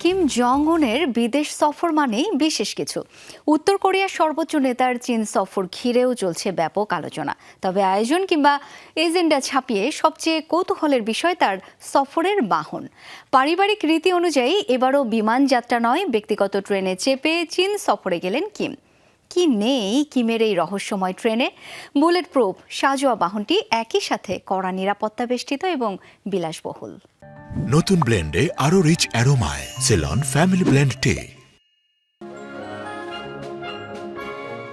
Kim Jong উনের বিদেশ সফর মানেই বিশেষ কিছু। উত্তর কোরিয়ার সর্বোচ্চ নেতার চীন সফর ঘিরেও চলছে ব্যাপক আলোচনা। তবে আয়োজন কিংবা এজেন্ডা ছাপিয়ে সবচেয়ে কৌতূহলের বিষয় তার সফরের বাহন। পারিবারিক রীতি অনুযায়ী এবারও বিমান যাত্রা নয়, ব্যক্তিগত ট্রেনে চেপে চীন সফরে গেলেন কিম। কি নেই কিমের এই রহস্যময় ট্রেনে? বুলেট প্রুফ, সাজোয়া বাহনটি একই সাথে কড়া নিরাপত্তা বেষ্টিত এবং বিলাসবহুল। নতুন ব্লেন্ডে আরও রিচ অ্যারোমায়, সেলন, ফ্যামিলি ব্লেন্ড টে।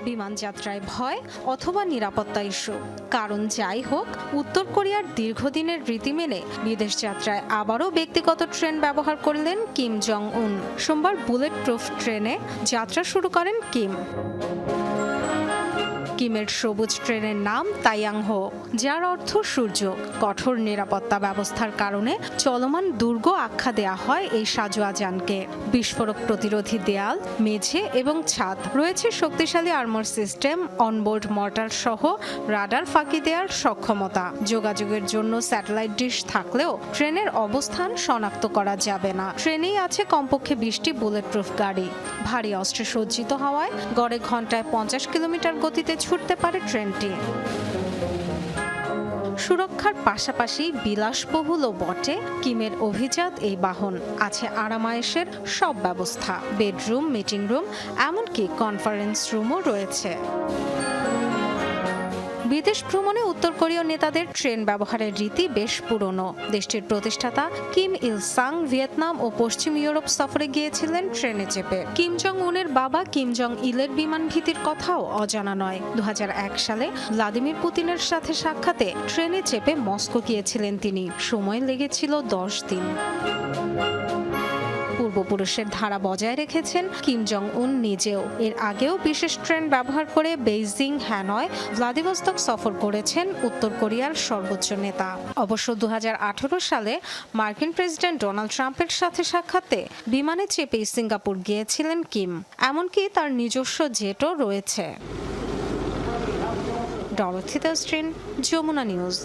বিমান যাত্রায় ভয় অথবা নিরাপত্তা ইস্যু। কারণ যাই হোক, উত্তর কোরিয়ার দীর্ঘদিনের রীতি মেনে বিদেশ যাত্রায় আবারও ব্যক্তিগত ট্রেন ব্যবহার করলেন কিম জং উন সোমবার বুলেট প্রুফ ট্রেনে যাত্রা শুরু করেন কিম। কিমের সবুজ ট্রেনের নাম তাইয়াংহো, যার অর্থ সূর্য। কঠোর নিরাপত্তা ব্যবস্থার কারণে চলমান দুর্গ আখ্যা দেয়া হয় এই সাজোয়া যানকে বিস্ফোরক প্রতিরোধী দেয়াল, মেঝে এবং ছাদ। রয়েছে শক্তিশালী আর্মর সিস্টেম, অনবোর্ড মর্টার সহ রাডার ফাঁকি দেওয়ার সক্ষমতা। যোগাযোগের জন্য স্যাটেলাইট ডিশ থাকলেও ট্রেনের অবস্থান শনাক্ত করা যাবে না। ট্রেনেই আছে কমপক্ষে বিশটি বুলেট প্রুফ গাড়ি। ভারী অস্ত্রে সজ্জিত হওয়ায় গড়ে ঘন্টায় পঞ্চাশ কিলোমিটার গতিতে ছুটতে পারে ট্রেনটি। সুরক্ষার পাশাপাশি বিলাসবহুলও বটে কিমের অভিজাত এই বাহন। আছে আরামায়েশের সব ব্যবস্থা। বেডরুম, মিটিং রুম, এমনকি কনফারেন্স রুমও রয়েছে। বিদেশ ভ্রমণে উত্তর কোরীয় নেতাদের ট্রেন ব্যবহারের রীতি বেশ পুরনো। দেশটির প্রতিষ্ঠাতা কিম ইল সাং ভিয়েতনাম ও পশ্চিম ইউরোপ সফরে গিয়েছিলেন ট্রেনে চেপে। কিম জং উনের বাবা কিম জং ইলের বিমান ভীতির কথাও অজানা নয়। দু সালে ভ্লাদিমির পুতিনের সাথে সাক্ষাতে ট্রেনে চেপে মস্কো গিয়েছিলেন তিনি। সময় লেগেছিল দশ দিন। পূর্বপুরুষের ধারা বজায় রেখেছেন। কিম জং উন নিজেও এর আগেও বিশেষ ট্রেন ব্যবহার করে বেইজিং, হ্যানয়, ভ্লাদিভস্তক সফর করেছেন উত্তর কোরিয়ার সর্বোচ্চ নেতা। অবশ্য দু হাজার আঠারো সালে মার্কিন প্রেসিডেন্ট ডোনাল্ড ট্রাম্পের সাথে সাক্ষাতে বিমানে চেপেই সিঙ্গাপুর গিয়েছিলেন কিম। এমনকি তার নিজস্ব জেটও রয়েছে। ডরথি দাস্ট্রিন যমুনা নিউজ।